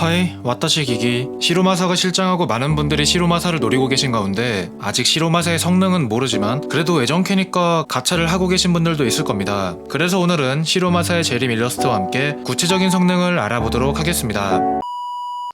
하이, 와타시 기기. 시로마사가 실장하고 많은 분들이 시로마사를 노리고 계신 가운데 아직 시로마사의 성능은 모르지만 그래도 애정캐니까 가차를 하고 계신 분들도 있을 겁니다. 그래서 오늘은 시로마사의 재림 일러스트와 함께 구체적인 성능을 알아보도록 하겠습니다.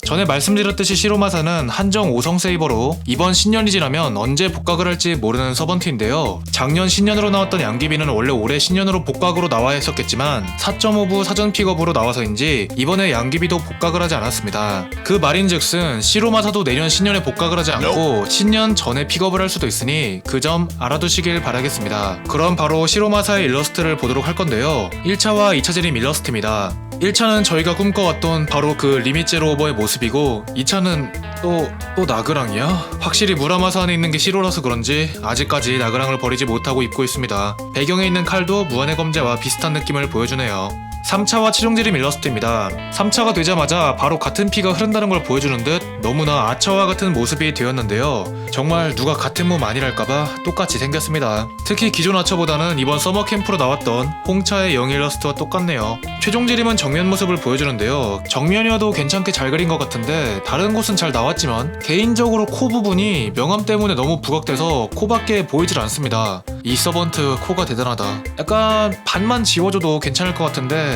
전에 말씀드렸듯이 시로마사는 한정 5성 세이버로 이번 신년이 지나면 언제 복각을 할지 모르는 서번트인데요. 작년 신년으로 나왔던 양귀비는 원래 올해 신년으로 복각으로 나와야 했었겠지만 4.5부 사전 픽업으로 나와서인지 이번에 양귀비도 복각을 하지 않았습니다. 그 말인즉슨 시로마사도 내년 신년에 복각을 하지 않고 신년 전에 픽업을 할 수도 있으니 그 점 알아두시길 바라겠습니다. 그럼 바로 시로마사의 일러스트를 보도록 할 건데요. 1차와 2차 재림 일러스트입니다. 1차는 저희가 꿈꿔왔던 바로 그 리밋 제로 오버의 모습이고 2차는 또, 또 나그랑이야? 확실히 무라마사 안에 있는 게 시로라서 그런지 아직까지 나그랑을 버리지 못하고 입고 있습니다. 배경에 있는 칼도 무한의 검제와 비슷한 느낌을 보여주네요. 3차와 최종재림 일러스트입니다. 3차가 되자마자 바로 같은 피가 흐른다는 걸 보여주는 듯 너무나 아차와 같은 모습이 되었는데요. 정말 누가 같은 몸 아니랄까봐 똑같이 생겼습니다. 특히 기존 아차보다는 이번 서머 캠프로 나왔던 홍차의 영 일러스트와 똑같네요. 최종재림은 정면 모습을 보여주는데요. 정면이어도 괜찮게 잘 그린 것 같은데 다른 곳은 잘 나왔지만 개인적으로 코 부분이 명암 때문에 너무 부각돼서 코밖에 보이질 않습니다. 이 서번트 코가 대단하다. 약간 반만 지워줘도 괜찮을 것 같은데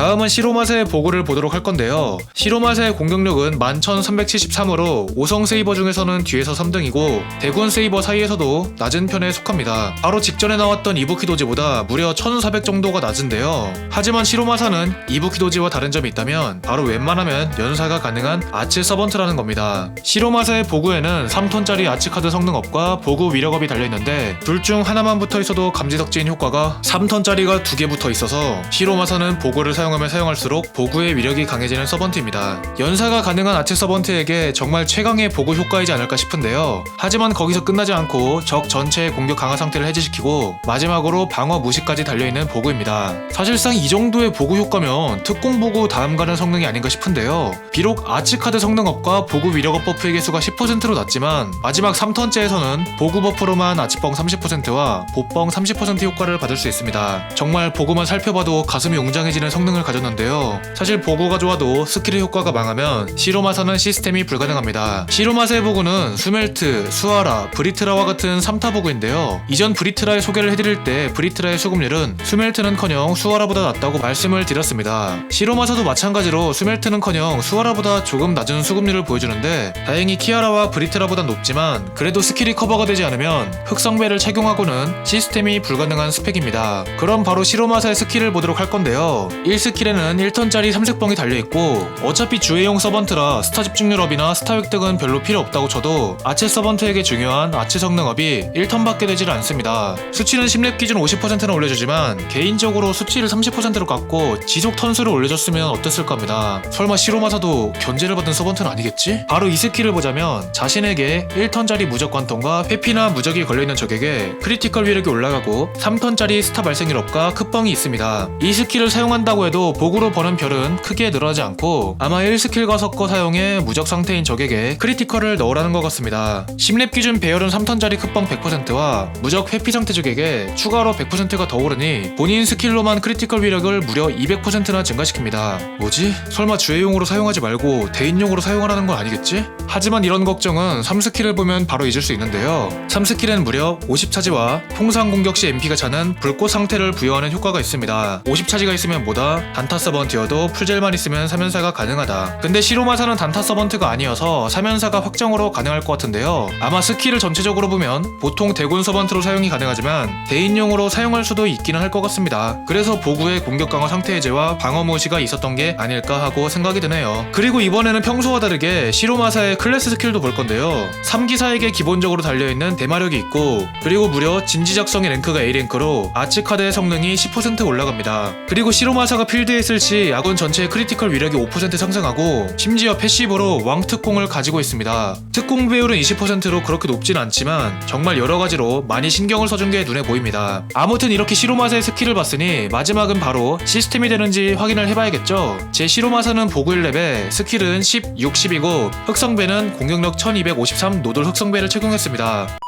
다음은 시로마세의 보고를 보도록 할 건데요. 시로마세의 공격력은 11,373으로 5성 세이버 중에서는 뒤에서 3등이고 대군 세이버 사이에서도 낮은 편에 속합니다. 바로 직전에 나왔던 이부키 도지보다 무려 1,400 정도가 낮은데요. 하지만 시로마사는 이부키 도지와 다른 점이 있다면 바로 웬만하면 연사가 가능한 아츠 서번트라는 겁니다. 시로마사의 보구에는 3톤짜리 아츠 카드 성능업과 보구 위력업이 달려있는데 둘 중 하나만 붙어 있어도 감지덕지인 효과가 3톤짜리가 두 개 붙어 있어서 시로마사는 보구를 사용 하면 사용할수록 보구의 위력이 강해지는 서번트입니다. 연사가 가능한 아츠 서번트에게 정말 최강의 보구 효과이지 않을까 싶은데요. 하지만 거기서 끝나지 않고 적 전체의 공격 강화 상태를 해지시키고 마지막으로 방어 무시까지 달려있는 보구입니다. 사실상 이 정도의 보구 효과면 특공 보구 다음 가는 성능이 아닌가 싶은데요. 비록 아츠 카드 성능업과 보구 위력업 버프의 개수가 10%로 낮지만 마지막 3턴째에서는 보구 버프로만 아츠뻥 30%와 보뻥 30% 효과를 받을 수 있습니다. 정말 보구만 살펴봐도 가슴이 웅장해지는 성능을 가졌는데요. 사실 보구가 좋아도 스킬의 효과가 망하면 시로마사는 시스템이 불가능합니다. 시로마사의 보구는 수멜트, 수아라, 브리트라와 같은 3타 보구인데요. 이전 브리트라의 소개를 해드릴 때 브리트라의 수급률은 수멜트는커녕 수아라보다 낮다고 말씀을 드렸습니다. 시로마사도 마찬가지로 수멜트는커녕 수아라보다 조금 낮은 수급률을 보여주는데 다행히 키아라와 브리트라보다 높지만 그래도 스킬이 커버가 되지 않으면 흑성배를 착용하고는 시스템이 불가능한 스펙입니다. 그럼 바로 시로마사의 스킬을 보도록 할 건데요. 1스 킬에는 1턴짜리 3색봉이 달려있고 어차피 주회용 서번트라 스타 집중률업이나 스타 획득은 별로 필요 없다고 쳐도 아체 서번트에게 중요한 아체 성능업이 1턴밖에 되질 않습니다. 수치는 10렙 기준 50%는 올려주지만 개인적으로 수치를 30%로 깎고 지속 턴수를 올려줬으면 어땠을 겁니다. 설마 시로마사도 견제를 받은 서번트는 아니겠지? 바로 이 스킬을 보자면 자신에게 1턴짜리 무적 관통과 회피나 무적이 걸려있는 적에게 크리티컬 위력이 올라가고 3턴짜리 스타 발생률업과 크뻥이 있습니다. 이 스킬을 사용한다고 해도 복으로 버는 별은 크게 늘어나지 않고 아마 1스킬과 섞어 사용해 무적 상태인 적에게 크리티컬을 넣으라는 것 같습니다. 10렙 기준 배열은 3턴짜리 크뻥 100%와 무적 회피 상태 적에게 추가로 100%가 더 오르니 본인 스킬로만 크리티컬 위력을 무려 200%나 증가시킵니다. 뭐지? 설마 주회용으로 사용하지 말고 대인용으로 사용하라는 건 아니겠지? 하지만 이런 걱정은 3스킬을 보면 바로 잊을 수 있는데요. 3스킬엔 무려 50차지와 통상 공격 시 MP가 차는 불꽃 상태를 부여하는 효과가 있습니다. 50차지가 있으면 뭐다? 단타 서번트여도 풀젤만 있으면 3연사가 가능하다. 근데 시로마사는 단타 서번트가 아니어서 3연사가 확정으로 가능할 것 같은데요. 아마 스킬을 전체적으로 보면 보통 대군 서번트로 사용이 가능하지만 대인용으로 사용할 수도 있기는 할 것 같습니다. 그래서 보구의 공격 강화 상태 해제와 방어 모시가 있었던 게 아닐까 하고 생각이 드네요. 그리고 이번에는 평소와 다르게 시로마사의 클래스 스킬도 볼 건데요. 3기사에게 기본적으로 달려있는 대마력이 있고 그리고 무려 진지 작성의 랭크가 A랭크로 아치 카드의 성능이 10% 올라갑니다. 그리고 시로마사가 필드에 있을 시 아군 전체의 크리티컬 위력이 5% 상승하고 심지어 패시브로 왕 특공을 가지고 있습니다. 특공 배율은 20%로 그렇게 높진 않지만 정말 여러 가지로 많이 신경을 써준 게 눈에 보입니다. 아무튼 이렇게 시로마사의 스킬을 봤으니 마지막은 바로 시스템이 되는지 확인을 해봐야겠죠. 제 시로마사는 보그 1렙에 스킬은 10, 60이고 흑성배는 공격력 1253 노돌 흑성배를 착용했습니다.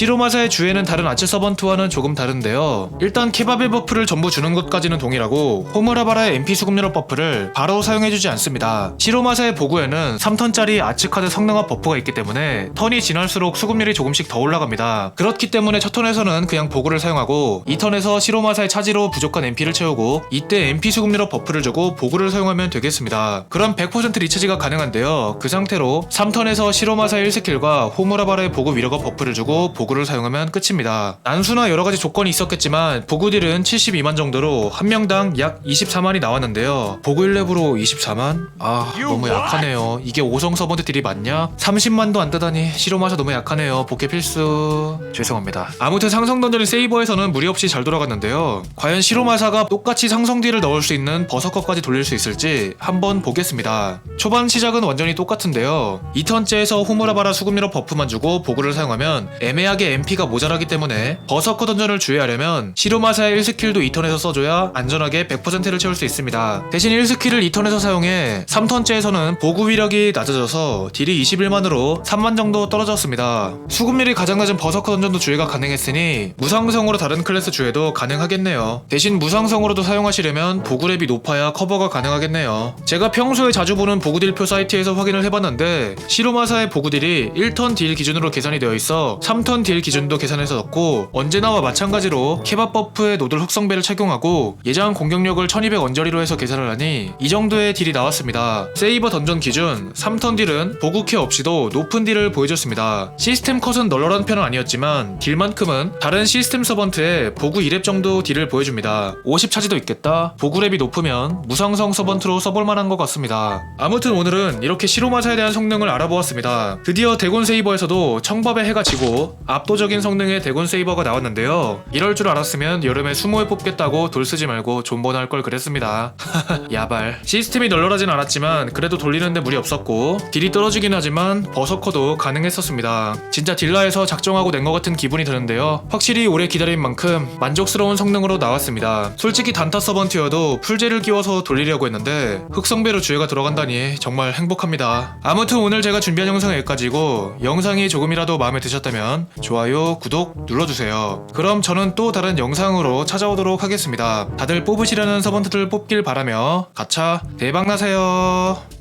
시로마사의 주에는 다른 아츠 서번트와는 조금 다른데요. 일단 케바벨 버프를 전부 주는 것까지는 동일하고 호무라바라의 MP 수급력 버프를 바로 사용해주지 않습니다. 시로마사의 보구에는 3턴짜리 아츠 카드 성능업 버프가 있기 때문에 턴이 지날수록 수급률이 조금씩 더 올라갑니다. 그렇기 때문에 첫 턴에서는 그냥 보구를 사용하고 2턴에서 시로마사의 차지로 부족한 MP를 채우고 이때 MP 수급력 버프를 주고 보구를 사용하면 되겠습니다. 그럼 100% 리차지가 가능한데요. 그 상태로 3턴에서 시로마사의 1스킬과 호무라바라의 보구 위력업 버프를 주고 보구를 사용하면 끝입니다. 난수나 여러 가지 조건이 있었겠지만 보구 딜은 72만 정도로 한 명당 약 24만이 나왔는데요. 보구 1렙으로 24만? 아 너무 약하네요. 이게 5성 서번트 딜이 맞냐? 30만도 안 뜨다니 시로마사 너무 약하네요. 복귀 필수. 죄송합니다. 아무튼 상성 던전의 세이버에서는 무리 없이 잘 돌아갔는데요. 과연 시로마사가 똑같이 상성 딜을 넣을 수 있는 버서커까지 돌릴 수 있을지 한번 보겠습니다. 초반 시작은 완전히 똑같은데요. 2턴째에서 호무라바라 수급미러 버프만 주고 보구를 사용하면 애매 하게 MP가 모자라기 때문에 버서커 던전을 주의하려면 시로마사의 1스킬도 2턴에서 써줘야 안전하게 100%를 채울 수 있습니다. 대신 1스킬을 2턴에서 사용해 3턴째에서는 보구 위력이 낮아져서 딜이 21만으로 3만 정도 떨어졌습니다. 수급률이 가장 낮은 버서커 던전도 주의가 가능했으니 무상성으로 다른 클래스 주의도 가능하겠네요. 대신 무상성으로도 사용하시려면 보구랩이 높아야 커버가 가능하겠네요. 제가 평소에 자주 보는 보구딜표 사이트에서 확인을 해봤는데 시로마사의 보구딜이 1턴 딜 기준으로 계산이 되어 있어 3턴 딜 기준도 계산해서 넣고 언제나와 마찬가지로 케밥 버프에 노들 흑성배를 착용하고 예상 공격력을 1200 언저리로 해서 계산을 하니 이 정도의 딜이 나왔습니다. 세이버 던전 기준 3턴 딜은 보구캐 없이도 높은 딜을 보여줬습니다. 시스템 컷은 널널한 편은 아니었지만 딜만큼은 다른 시스템 서번트의 보구 2렙 정도 딜을 보여줍니다. 50 차지도 있겠다. 보구 랩이 높으면 무상성 서번트로 써볼 만한 것 같습니다. 아무튼 오늘은 이렇게 시로마사에 대한 성능을 알아보았습니다. 드디어 대곤 세이버에서도 청밥의 해가 지고 압도적인 성능의 대곤 세이버가 나왔는데요. 이럴 줄 알았으면 여름에 수모에 뽑겠다고 돌 쓰지 말고 존버나 할 걸 그랬습니다. 야발. 시스템이 널널하진 않았지만 그래도 돌리는데 무리 없었고 딜이 떨어지긴 하지만 버서커도 가능했었습니다. 진짜 딜라에서 작정하고 낸 것 같은 기분이 드는데요. 확실히 오래 기다린 만큼 만족스러운 성능으로 나왔습니다. 솔직히 단타 서번트여도 풀제를 끼워서 돌리려고 했는데 흑성배로 주의가 들어간다니 정말 행복합니다. 아무튼 오늘 제가 준비한 영상은 여기까지고 영상이 조금이라도 마음에 드셨다면 좋아요, 구독 눌러주세요. 그럼 저는 또 다른 영상으로 찾아오도록 하겠습니다. 다들 뽑으시려는 서번트들 뽑길 바라며 가차 대박 나세요.